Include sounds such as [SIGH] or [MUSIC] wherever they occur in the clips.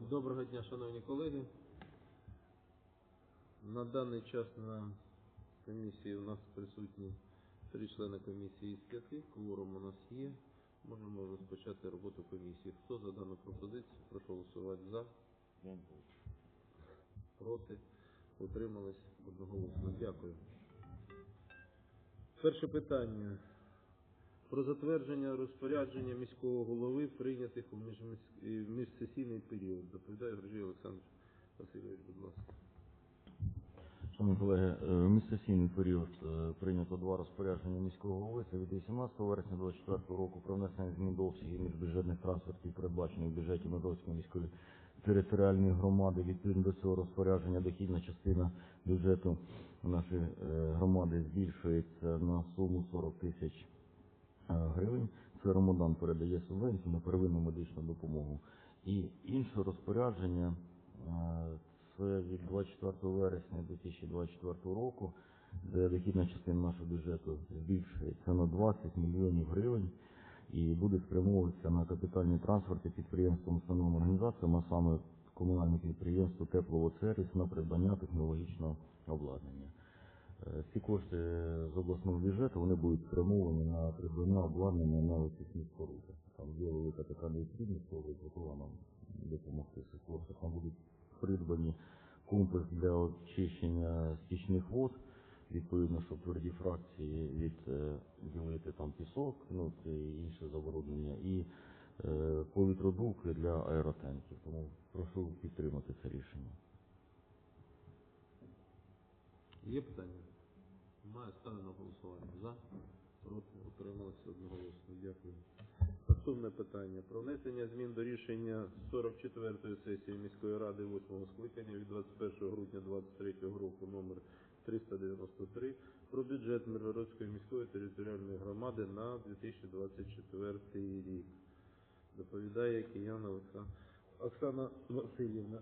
Доброго дня, шановні колеги. На даний час на комісії у нас присутні три члени комісії з п'яти. Кворум у нас є. Можемо розпочати роботу комісії. Хто за дану пропозицію? Прошу голосувати за, проти, утримались одноголосно. Дякую. Перше питання. Про затвердження розпорядження міського голови, прийнятих у е, міжсесійний період. Доповідає Григорій Олександр Васильович, будь ласка. Шановні колеги, е, в міжсесійний період е, прийнято два розпорядження міського голови. Це від 18 вересня 2024 року про внесення змін до обсягів міжбюджетних трансфертів, передбачених в бюджеті Миргородської міської територіальної громади. Відповідно до цього розпорядження дохідна частина бюджету нашої громади збільшується на суму 40 тисяч гривень. Це Ромодан передає субвенцію на первинну медичну допомогу. І інше розпорядження е, це від 24 вересня 2024 року, де дохідна частина нашого бюджету збільшується на 20 мільйонів гривень і буде спрямовуватися на капітальні трансферти підприємствам, установам організаціям, а саме комунальне підприємство Тепловодсервіс на придбання технологічного обладнання. Е, Ці кошти з обласного бюджету вони будуть спрямовані на придбання обладнання на очисні споруди. Там є велика така необхідність, коли готова нам допомогти цих коштах. Там будуть придбані комплекс для очищення стічних вод, відповідно, щоб тверді фракції відділити там пісок, ну це інше забруднення, і е, повітродувки для аеротенків. Тому прошу підтримати це рішення. Є питання? Немає. Ставлю на голосування. За, проти, утрималися одноголосно. Дякую. Наступне питання. Про внесення змін до рішення 44-ї сесії міської ради 8 скликання від 21 грудня 2023 року номер 393 про бюджет Миргородської міської територіальної громади на 2024 рік. Доповідає Кияна Оксана, Оксана Васильівна.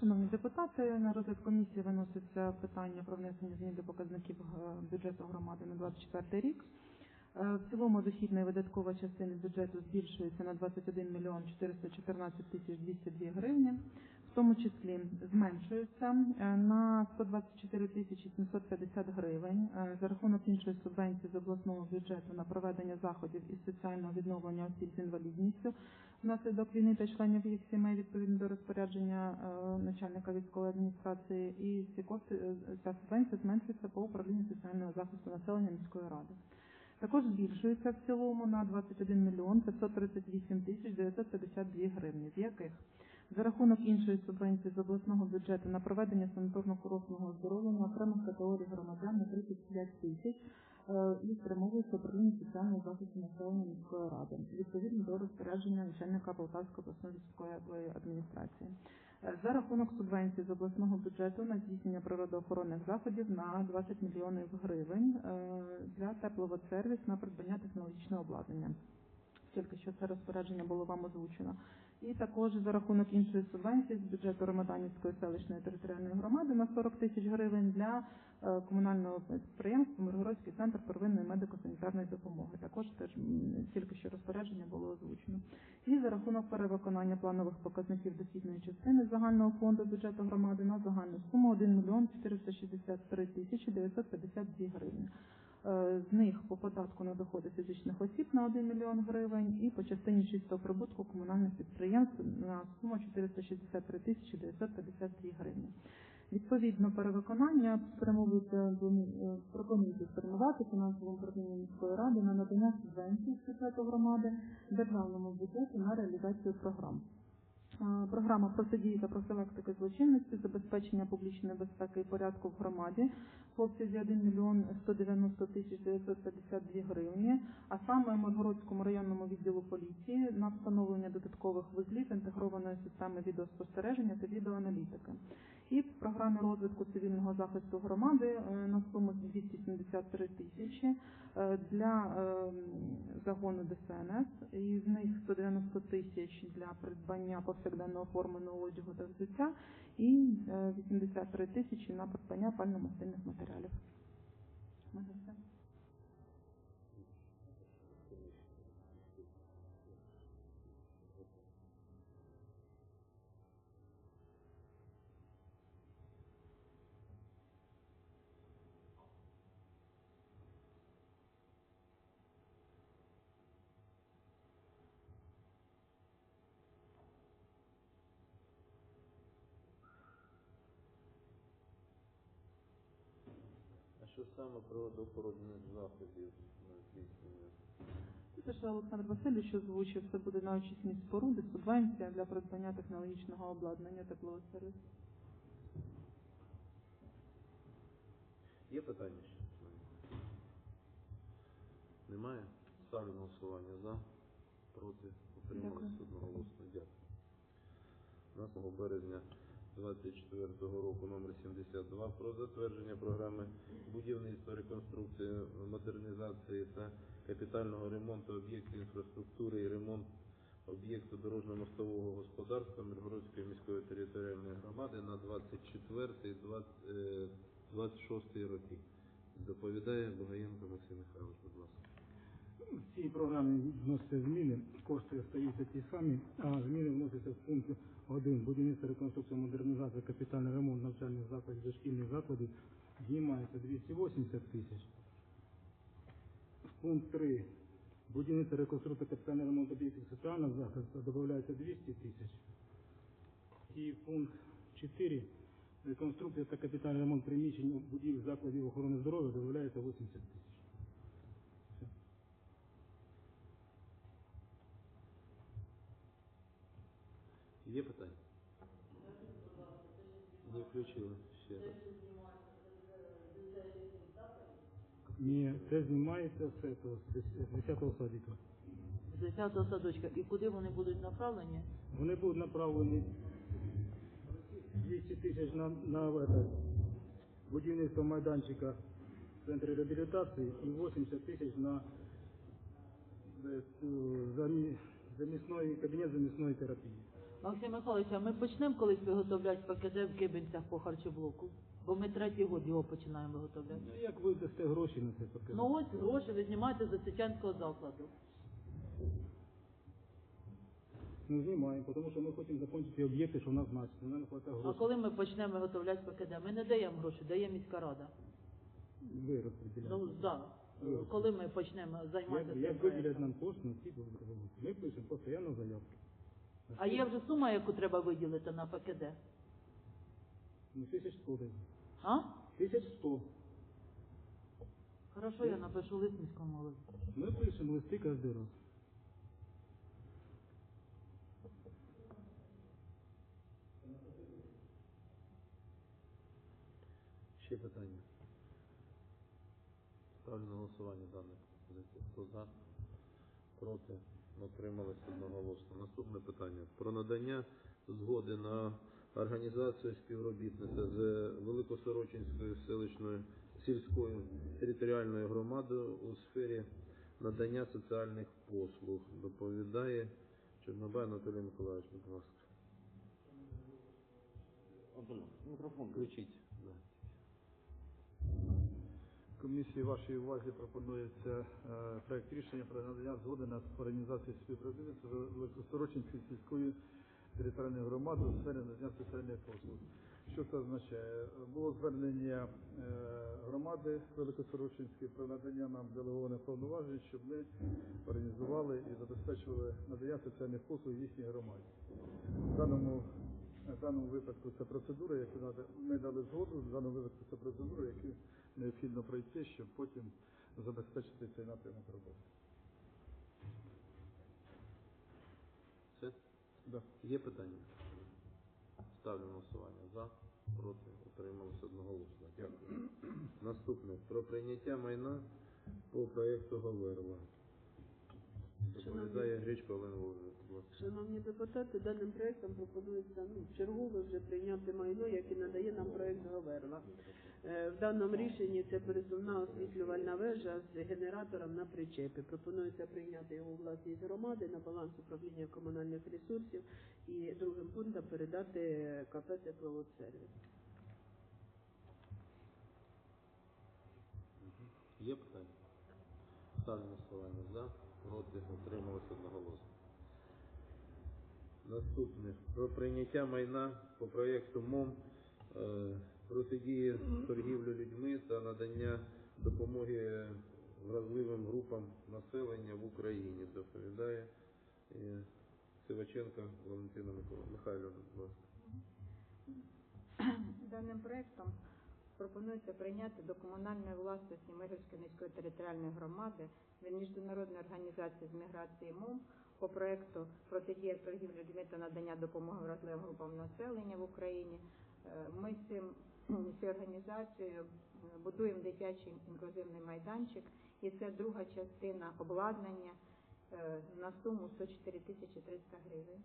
Шановні депутати, на розгляд комісії виноситься питання про внесення змін до показників е, бюджету громади на 24 рік. Е, В цілому дохідна і видаткова частина бюджету збільшується на 21 мільйон 414 тисяч 202 гривні, в тому числі зменшується е, на 124 тисячі 750 гривень е, за рахунок іншої субвенції з обласного бюджету на проведення заходів із соціального відновлення осіб з інвалідністю. Внаслідок війни та членів їх сімей відповідно до розпорядження е, начальника військової адміністрації. І ці кошти ця субвенція зменшується по управлінню соціального захисту населення міської ради. Також збільшується в цілому на 21 мільйон 538 тисяч 952 гривні, з яких за рахунок іншої субвенції з обласного бюджету на проведення санаторно-курортного оздоровлення окремих категорій громадян на 35 тисяч е, і спрямовується управління соціального захисту населення міської ради відповідно до розпорядження начальника Полтавської обласної військової адміністрації. Е, За рахунок субвенції з обласного бюджету на здійснення природоохоронних заходів на 20 мільйонів гривень е, для тепловодсервіс на придбання технологічного обладнання. Тільки що це розпорядження було вам озвучено. І також за рахунок іншої субвенції з бюджету Ромаданівської селищної територіальної громади на 40 тисяч гривень для е, комунального підприємства Миргородський центр первинної медико-санітарної допомоги. Також теж тільки що розпорядження було озвучено. І за рахунок перевиконання планових показників дохідної частини загального фонду бюджету громади на загальну суму 1 мільйон 463 тисячі 952 гривні. Е, З них по податку на доходи фізичних осіб на 1 мільйон гривень і по частині чистого прибутку комунальних на суму 463 тисячі 952 гривні. Відповідно, перевиконання спрямовується е, пропонується спрямувати фінансовому управлінню міської ради на надання субвенцій з бюджету громади державному бюджету на реалізацію програм. Е, Програма протидії та профілактики злочинності, забезпечення публічної безпеки і порядку в громаді в обсязі 1 мільйон 190 тисяч 952 гривні, а саме Миргородському районному відділу поліції на встановлення додаткових вузлів інтегрованої системи відеоспостереження та відеоаналітики. І в програмі розвитку цивільного захисту громади е, на суму 273 тисячі е, для е, загону ДСНС, і з них 190 тисяч для придбання повсякденного оформленого одягу та взуття, і е, 83 тисячі на придбання пально-мастильних матеріалів. Ми за все. Що саме природоохоронних заходів на здійснення? Це ж Олександр Васильович озвучив, це буде на очисні споруди, субвенція для придбання технологічного обладнання теплових сервісів. Є питання ще? Немає? Ставлю на голосування за, проти, утримались одноголосно. Дякую. 8 березня 24 року номер 72 про затвердження програми будівництва, реконструкції, модернізації та капітального ремонту об'єктів інфраструктури і ремонт об'єкту дорожньо-мостового господарства Миргородської міської територіальної громади на 24-26 роки. Доповідає Богаєнко Максим Михайлович, будь ласка. В цій програмі вносяться зміни, кошти залишаються ті самі, а зміни вносяться в пункт 1. Будівництво, реконструкція, модернізація, капітальний ремонт навчальних закладів, дошкільних закладів знімається 280 тисяч. Пункт 3. Будівництво, реконструкція, капітальний ремонт об'єктів соціального захисту додається 200 тисяч. І пункт 4. Реконструкція та капітальний ремонт приміщень будівель закладів охорони здоров'я додається 80 тисяч. Є питання? Не включили ще раз. Ні, це знімається все то, з 10-го садика. з 10 садочка. І куди вони будуть направлені? Вони будуть направлені 200 тисяч на, на это, будівництво майданчика в центрі реабілітації і 80 тисяч на е, цю замі- замісної, кабінет замісної терапії. Максим Михайлович, а ми почнемо колись виготовляти ПКД в Кибинцях по харчоблоку? Бо ми третій год його починаємо виготовляти. Ну, як ви дасте гроші на це покажіть? Ну ось гроші ви знімаєте з Осетянського закладу. Ну, знімаємо, тому що ми хочемо закінчити об'єкти, що в нас значить. Нам хватає А коли ми почнемо виготовляти ПКД? Ми не даємо гроші, дає міська рада. Ви розподіляєте. Ну да. Коли ми почнемо займатися Як, цим як виділять нам кошти на ці? Ми пишемо постійно заявки. А є вже сума, яку треба виділити на ПКД? Ну, 1100 десь. А? 1100. Хорошо, я напишу лист міському голові. Ми пишемо листи кожен раз. Ще питання. Ставлю на голосування дане пропозиції. Хто за? Проти? Утримались одноголосно. Наступне питання. Про надання згоди на організацію співробітництва з Великосорочинською селищною сільською територіальною громадою у сфері надання соціальних послуг. Доповідає Чорнобай Анатолій Миколаївич, будь ласка. Мікрофон. Включіть. Да. Комісії вашій увазі пропонується е, проект рішення про надання згоди на організацію співробітництва Великосорочинської сільської територіальної громади у сфері надання соціальних послуг. Що це означає? Було звернення е, громади Великосорочинської про надання нам делегованих повноважень, щоб ми організували і забезпечували надання соціальних послуг їхній громаді. В даному, в даному випадку це процедура, яку ми дали згоду, в даному випадку це процедура, яку необхідно пройти, щоб потім забезпечити цей напрямок роботи. Все? Да. Є питання? Ставлю на голосування. За, проти, утрималися одноголосно. Дякую. Наступне. Про прийняття майна по проєкту Гаверла. Доповідає Гречко Олена Володимирівна. будь ласка. Шановні депутати, даним проектом пропонується ну, чергове вже прийняти майно, яке надає нам проект Гаверла. Е, В даному рішенні це пересувна освітлювальна вежа з генератором на причепі. Пропонується прийняти його у власність громади на баланс управління комунальних ресурсів і другим пунктом передати КП «Тепловодсервіс». Є питання? Ставлю на. За, проти, утрималися одноголосно. Наступне. Про прийняття майна по проєкту МОМ е, протидії торгівлі людьми та надання допомоги вразливим групам населення в Україні. Доповідає е, Сиваченко Валентина Михайлівна. Даним проектом пропонується прийняти до комунальної власності Миргівської міської територіальної громади від Міжнародної організації з міграції МОМ по проекту протидія торгівлі людьми та надання допомоги вразливим групам населення в Україні. Е, Ми цим організацією е, будуємо дитячий інклюзивний майданчик, і це друга частина обладнання е, на суму 104 тисячі 300 гривень.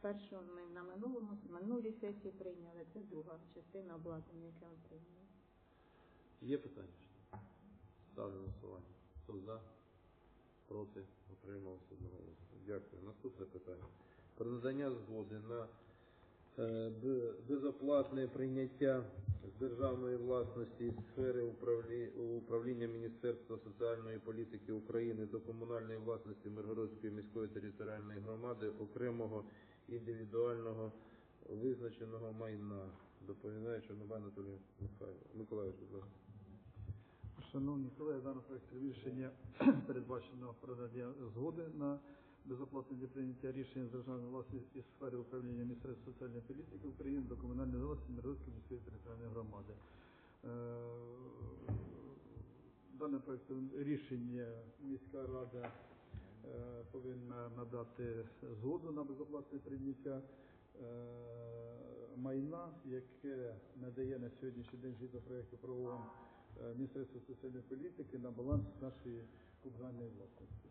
Першу ми на минулому минулій сесії прийняли. Це друга частина обладнання, яке ми прийняли. Є питання? Ставлю голосування. Хто за? Проти? Утримався одноголосно. Дякую. Наступне питання. Про надання згоди на е, безоплатне прийняття державної власності із сфери управління Міністерства соціальної політики України до комунальної власності Миргородської міської територіальної громади окремого індивідуального визначеного майна. Доповідає Чорнобай Анатолій Миколаївич, будь ласка. Шановні колеги, в даному проєкті рішення передбачено про згоди на безоплатне для прийняття рішень з державної власності із сфери управління Міністерства соціальної політики України до комунальної власності Миргородської міської територіальної громади. Е, Даним проєктом рішення міська рада е, повинна надати згоду на безоплатне прийняття е, майна, яке надає на сьогоднішній день згідно проєкту правового Міністерства соціальної політики на баланс нашої комунальної власності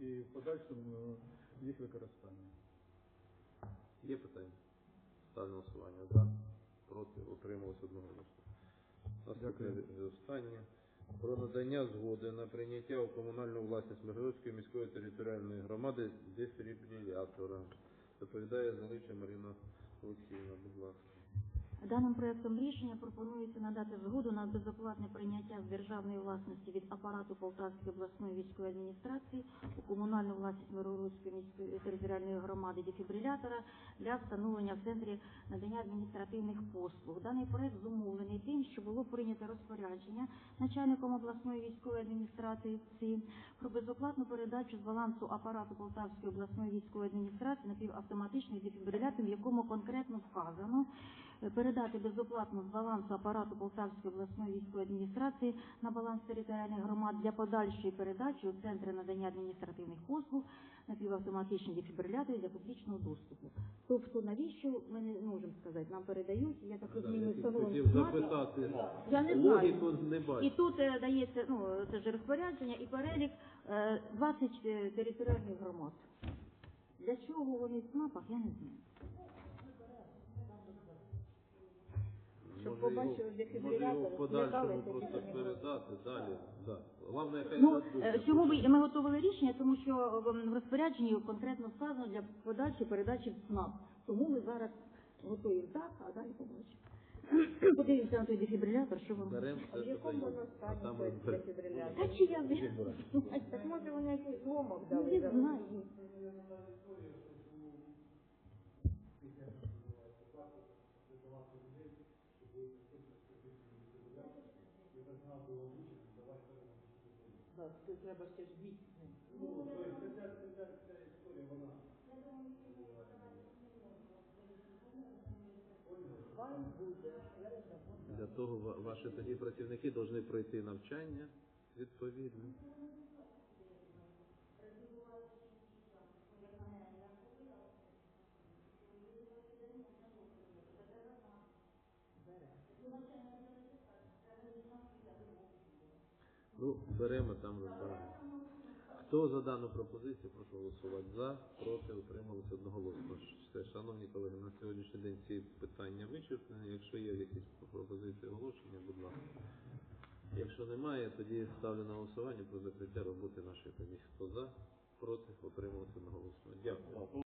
і в подальшому е, їх використання. Є питання? Ставлю на голосування. За. Проти. Утрималось одноголосно. Наступне останнє. Про надання згоди на прийняття у комунальну власність Миргородської міської територіальної громади дефібрилятора. Доповідає Залича Марина Олексіївна, будь ласка. Даним проектом рішення пропонується надати згоду на безоплатне прийняття з державної власності від апарату Полтавської обласної військової адміністрації комунальну власність Миргородської міської територіальної громади дефібрилятора для встановлення в центрі надання адміністративних послуг. Даний проект зумовлений тим, що було прийнято розпорядження начальником обласної військової адміністрації про безоплатну передачу з балансу апарату Полтавської обласної військової адміністрації напівавтоматичний дефібрилятор, в якому конкретно вказано передати безоплатно з балансу апарату Полтавської обласної військової адміністрації на баланс територіальних громад для подальшої передачі у центри надання адміністративних послуг напівавтоматичні дефібрилятори для публічного доступу. Тобто навіщо ми не можемо сказати, нам передають, я так розумію, Я встановлено запитати. Я не знаю. Логіку не І тут е, дається ну це ж розпорядження і перелік е, 20 е, територіальних громад. Для чого вони в ЦНАПах, я не знаю. Щоб Може його- побачили Може дефібрилятор, його в подальшому злякалися, просто тільки не передати далі. Да. Головне, Ну е, чому ви ми готували рішення, тому що е, в розпорядженні конкретно сказано для подальшої передачі в ЦНАП. Тому ми зараз готуємо так, а далі побачимо. [CLEARS THROAT] Подивимося на той дефібрилятор, що вам. Беремо А в що якому воно А стані там той розберемося. дефібрилятор? Та чи я не Так може вони якийсь зломок Ну, дали? не знаю. Да, це треба ще ж біть. Для того ва- ваші тоді працівники повинні пройти навчання відповідно. Ну, беремо там розбираємо. Хто за дану пропозицію, прошу голосувати за, проти, утрималися одноголосно. Все, шановні колеги, на сьогоднішній день ці питання вичерпані. Якщо є якісь пропозиції оголошення, будь ласка. Якщо немає, тоді ставлю на голосування про закриття роботи нашої комісії. Хто за, проти, утрималися одноголосно. Дякую.